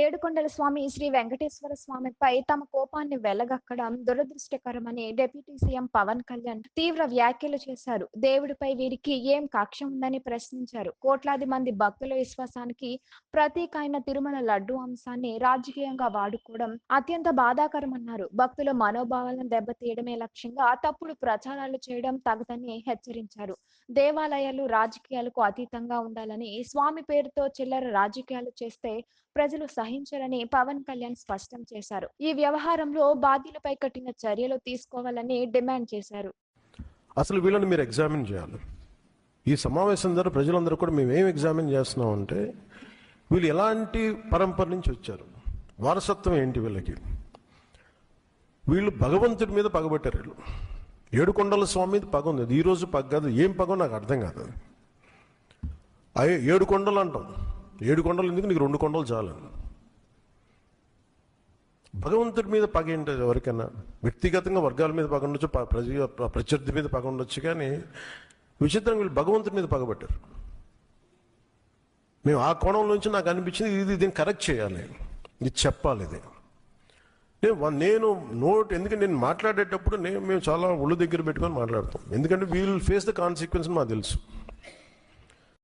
ఏడుకొండల స్వామి శ్రీ వెంకటేశ్వర స్వామిపై తమ కోపాన్ని వెలగక్కడం దురదృష్టకరమని డిప్యూటీ సీఎం పవన్ కళ్యాణ్ తీవ్ర వ్యాఖ్యలు చేశారు. దేవుడిపై వీరికి ఏం కక్ష ఉందని ప్రశ్నించారు. కోట్లాది మంది భక్తుల విశ్వాసానికి ప్రతీక అయిన తిరుమల లడ్డు అంశాన్ని రాజకీయంగా వాడుకోవడం అత్యంత బాధాకరమన్నారు. భక్తుల మనోభావాలను దెబ్బతీయడమే లక్ష్యంగా తప్పుడు ప్రచారాలు చేయడం తగదని హెచ్చరించారు. దేవాలయాలు రాజకీయాలకు అతీతంగా ఉండాలని స్వామి పేరుతో చిల్లర రాజకీయాలు చేస్తే ప్రజలు సహించరని పవన్ కళ్యాణ్ స్పష్టం చేశారు. ఈ వ్యవహారంలో బాధ్యులపై కఠిన చర్యలు తీసుకోవాలని డిమాండ్ చేశారు. అసలు వీళ్ళని మీరు ఎగ్జామిన్ చేయాలి. ఈ సమావేశం ద్వారా ప్రజలందరూ కూడా మేము ఏం ఎగ్జామిన్ చేస్తున్నాం అంటే వీళ్ళు ఎలాంటి పరంపర నుంచి వచ్చారు? వారసత్వం ఏంటి వీళ్ళకి? వీళ్ళు భగవంతుడి మీద పగబట్టారు వీళ్ళు. ఏడుకొండల స్వామి మీద పగ ఉంది. అది పగ కాదు. ఏం పగో నాకు అర్థం కాదు. అది అయ్యే ఏడు కొండలు అంటాం. ఏడు కొండలు ఎందుకు? నీకు రెండు కొండలు చాలు. భగవంతుడి మీద పగ ఏంటది ఎవరికైనా? వ్యక్తిగతంగా వర్గాల మీద పగ ఉండొచ్చు ప్రజ ప్రత్యర్థి మీద పగ ఉండొచ్చు కానీ విచిత్రంగా వీళ్ళు భగవంతుడి మీద పగబట్టారు మేము ఆ కోణం నుంచి నాకు అనిపించింది ఇది దీన్ని కరెక్ట్ చేయాలి. ఇది చెప్పాలి ఇది. నేను వన్- నేను నోట్ ఎందుకంటే నేను మాట్లాడేటప్పుడు నేను మేము చాలా ఒళ్ళు దగ్గర పెట్టుకొని మాట్లాడతాం. ఎందుకంటే వీల్ ఫేస్ ద కాన్సిక్వెన్స్ మాకు తెలుసు.